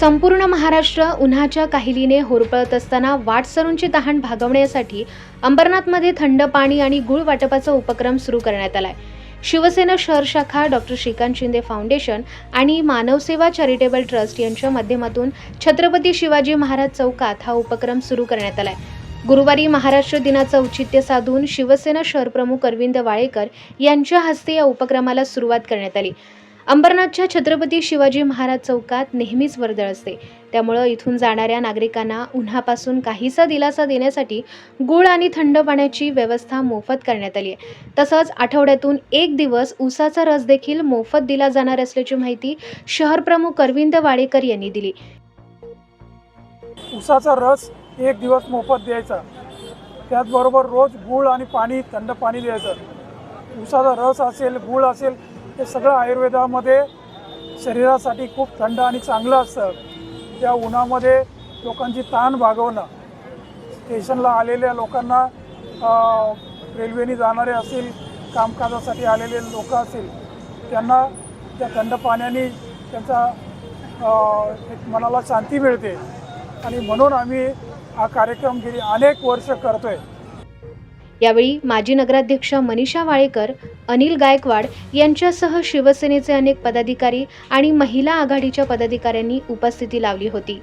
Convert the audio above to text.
संपूर्ण महाराष्ट्र उन्हाच्या काहिलीने होरपळत असताना वाटसरूंची तहान भागवण्यासाठी अंबरनाथमध्ये थंड पाणी आणि गुळ वाटपाचा उपक्रम सुरू करण्यात आलाय. शिवसेना शहर शाखा डॉक्टर श्रीकांत शिंदे फाउंडेशन आणि मानवसेवा चॅरिटेबल ट्रस्ट यांच्या माध्यमातून छत्रपती शिवाजी महाराज चौकात हा उपक्रम सुरू करण्यात आलाय. गुरुवारी महाराष्ट्र दिनाचं औचित्य साधून शिवसेना शहरप्रमुख अरविंद वाळेकर यांच्या हस्ते या उपक्रमाला सुरुवात करण्यात आली. अंबरनाथच्या छत्रपती शिवाजी महाराज चौकात नेहमीच वर्दळ असते. त्यामुळं इथून जाणाऱ्या नागरिकांना उन्हापासून काहीसा दिलासा देण्यासाठी गुळ आणि थंड पाण्याची व्यवस्था मोफत करण्यात आली आहे. तसंच आठवड्यातून एक दिवस ऊसाचा रस देखील मोफत दिला जाणार असल्याची माहिती शहरप्रमुख अरविंद वाडेकर यांनी दिली. उसाचा रस एक दिवस मोफत द्यायचा. त्याचबरोबर रोज गुळ आणि पाणी थंड पाणी द्यायचं. उसाचा रस असेल गूळ असेल ते सगळं आयुर्वेदामध्ये शरीरासाठी खूप थंड आणि चांगलं असतं. त्या उन्हामध्ये लोकांची ताण भागवणं स्टेशनला आलेल्या लोकांना रेल्वेने जाणारे असतील कामकाजासाठी आलेले लोक असतील त्यांना त्या थंड पाण्याने त्यांचा एक मनाला शांती मिळते. आणि म्हणून आम्ही हा कार्यक्रम गेली अनेक वर्ष करतो आहे यावेळी माजी नगराध्यक्ष मनीषा वाळेकर अनिल गायकवाड यांच्यासह शिवसेनेचे अनेक पदाधिकारी आणि महिला आघाडीच्या पदाधिकाऱ्यांनी उपस्थिती लावली होती.